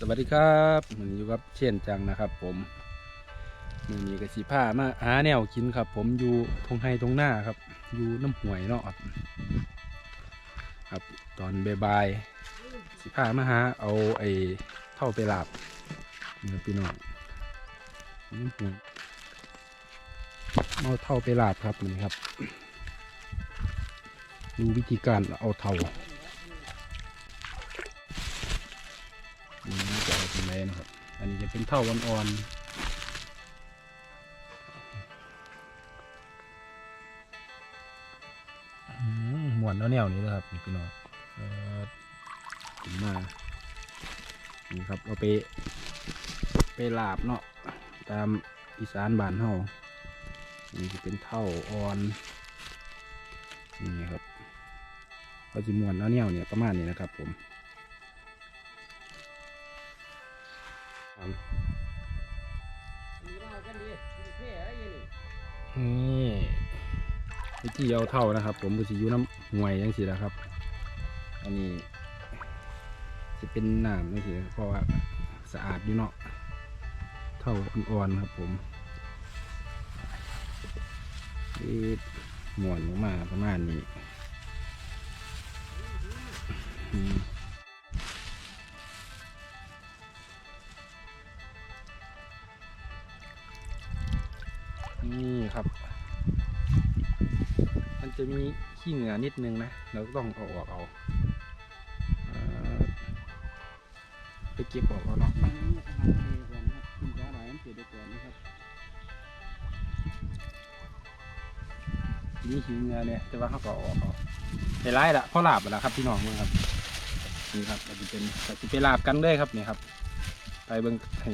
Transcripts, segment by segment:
สวัสดีครับมันอยู่กับเช่นจังนะครับ ผมมือนี้กสีผ้ามาหาแนวกินครับ ผมอยู่ทงไฮตรงหน้าครับ อยู่น้ำห่วยเนาะครับครับ ตอนบายๆสีผ้ามาหาเอาไอ้เท่าไปหลาบนี่ครับพี่น้องน้ำห่วยเอาเท่าไปหลาบครับนี่ครับ ดูวิธีการเอาเท่า น่าจะเอาเป็นไรนะครับ อันนี้จะเป็นเท่าอ่อนๆอืมหมวนแล้วแนวนี้เลยครับนี่พี่น้องเออถึงมา นี่ครับเอาไป ไปลาบเนาะ ตามอีสานบ้านเฮานี่จะเป็นเท่าอ่อน นี่ครับเขาจะมวนแล้วแนวเนี่ยประมาณนี้นะครับผม นี่วิธีเอาเท่านะครับ ผมก็สิอยู่น้ำห่วยยังสินะครับ อันนี้จะเป็นน้ำยังสิเพราะว่าสะอาดอยู่เนาะเท่าอ่อนๆครับผมนี่หมวนลงมาประมาณนี้อืมนี่ จะมีขี้เหงื่อนิดนึงนะ เราก็ต้องเอาออกเอาเอ่อไปเก็บออกเอาเนาะนี่ขี้เหงื่อเนี่ยแต่ว่าเขาก็เอาออกเอาไปไล่ละเพราะลาบละครับพี่น้องมึงครับนี่ครับเราจะเป็นเราจะไปลาบกันเลยครับนี่ครับ ไปเบิ้งให้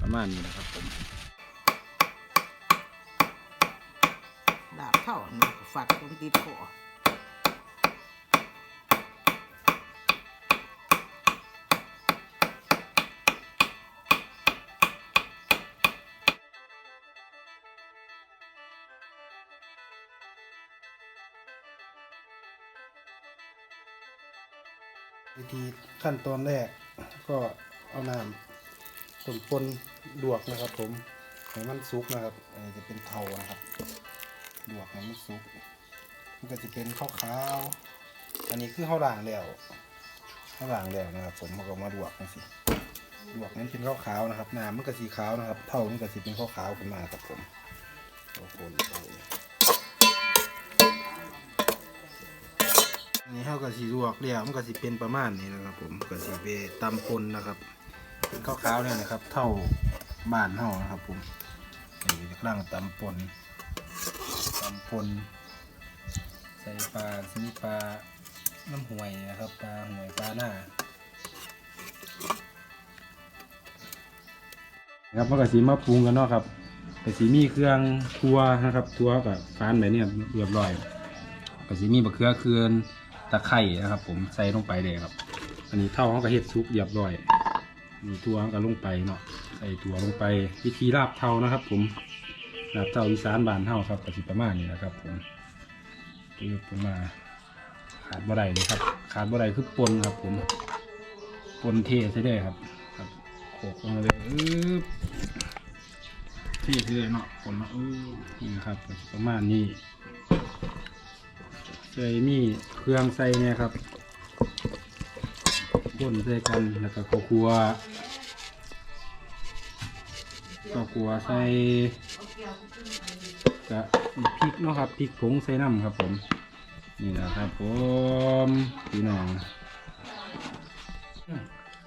ประมาณนี้นะครับผม ดาบเท่านก็ฝักตรงติดคอวิธีขั้นตอนแรกก็เอาน้ำต้มปนดวกนะครับผมให้มันสุกนะครับจะเป็นเทานะครับ ดวกให้มันสุกมันก็จะเป็นข้าวขาวๆอันนี้คือข้าวหลางแล้วข้าวหลางแล้วนะครับผมเขาก็มาดวกนะสิดวกนั้นเป็นข้าวขาวนะครับน้ำมันก็สีขาวนะครับ เท่ามันก็สีเป็นข้าวขาวขึ้นมาครับผมโอ้โหอันนี้เขาก็สีลวกแล้วมันก็สีเป็นประมาณนี้นะครับ ผมก็สีไปตำปนนะครับเป็นข้าวขาวเนี่ยนะครับ เท่าบ้านเฮานะครับ ผมนี่จะกลางตำปน ตำปนใส่ปลาซีปลาน้ำห่วยนะครับปลาห่วยปลาหน้าครับมันก็สีมาปรุงกันเนาะครับก็สีมีเครื่องทัวนะครับทัวกับฟานแบบนี้ยเรียบร้อยก็สีมีบะเขือเคือนตะไคร่นะครับ ผมใส่ลงไปเลยครับ อันนี้เท่าเขาก็เฮ็ดซุปเรียบร้อยมีทัวก็ลงไปเนาะใส่ตัวลงไปวิธีลาบเท่านะครับ ผม ลาบเท่าอีสานบ้านเท่าครับก็สิประมาณนี้นะครับผมปืบผมมาขาดบ่ได้เลยครับ ขาดบ่ได้คือปนครับ ผมปนเทใช่ได้ครับ ครับโขกลงมาเลยอึ๊บเทใช่ได้เนาะปนเนาะอึ๊บนี่ครับประมาณนี้ใส่มีเครื่องใส่เนี่ยครับปนใส่กันแล้วก็ข้าวคั่วข้าวคั่วใส่ ก็พริกเนาะครับพริกผงใส่น้ำครับผม นี่แหละครับผมพี่น้อง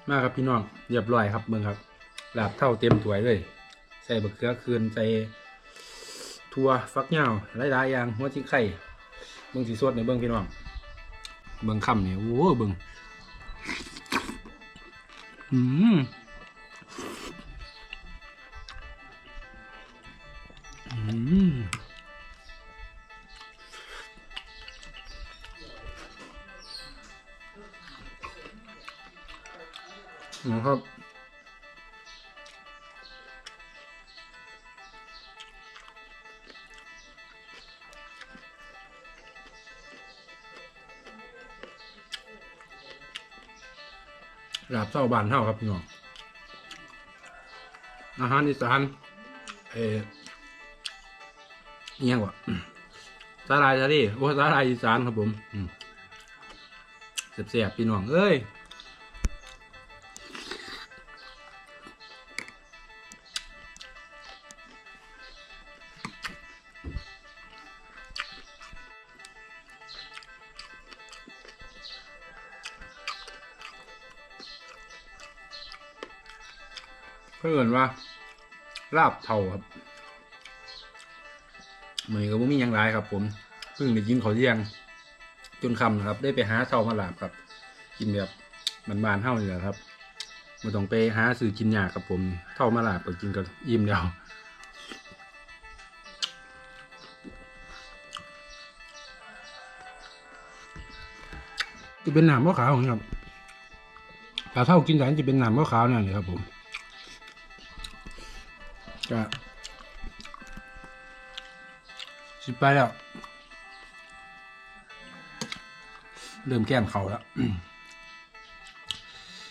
มาครับพี่น้องเรียบร้อยครับเบิ่งครับลาบเท่าเต็มถ้วยเลย ใส่บะเขือคืนใส่ถั่วฟักยาวหลายๆอย่างหัวจิ้งไข่เบิ่งสีสดในเบิ่งพี่น้องเบิ่งคำนี่ยโอ้เบิ่งอืม นะครับ ลาบเจ้าบานเท่าครับพี่น้องอาหารอีสานเอออิหยังวะสาลายทะเลโอ้สาลายอีสานครับผมอืมเสียบๆพี่น้องเอ้ย เพื่อนว่าลาบเทาครับเหมือนก็บ่มียังไรครับ ผมเพิ่งได้กินข้าวเที่ยง จนคำนะครับ ได้ไปหาเทามาลาบครับ กินแบบบานๆเท่านี่แหละครับไม่ต้องไปหาซื้อกินยากครับผม เท่ามาลาบก็กินก็อิ่มแล้วจะเป็นหนามขาวๆของนี่ครับถ้าเท่ากินแต่จะเป็นหนามขาวๆเนี่ยนะครับผม ก็สิไปแล้ว เริ่มแก้มเขาแล้ว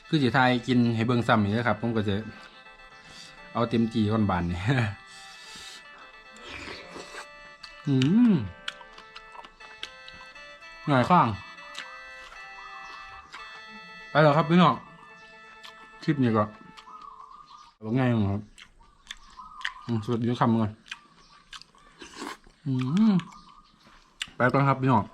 คือสิทายกินให้เบิ่งซ้ำนี่นะครับ ผมก็จะเอาเต็มจีก่อนบานนี่อืมหน่อยข้าง ไปแล้วครับพี่น้อง คลิปนี้ก็ว่าไงายครับ สวัสดีคำก่อนไปก่อนครับพี่หอม